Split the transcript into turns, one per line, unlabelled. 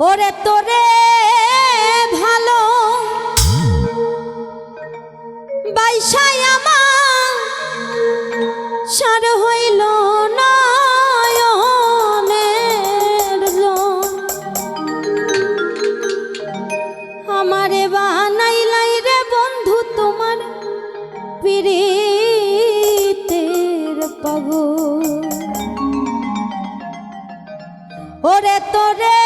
ওরে তোরে ভালো বাইসাই আমার সার হইল নয়নের জল। আমারে বানাইলাই রে বন্ধু তোমার পীড়িতের পাগল ওরে তোরে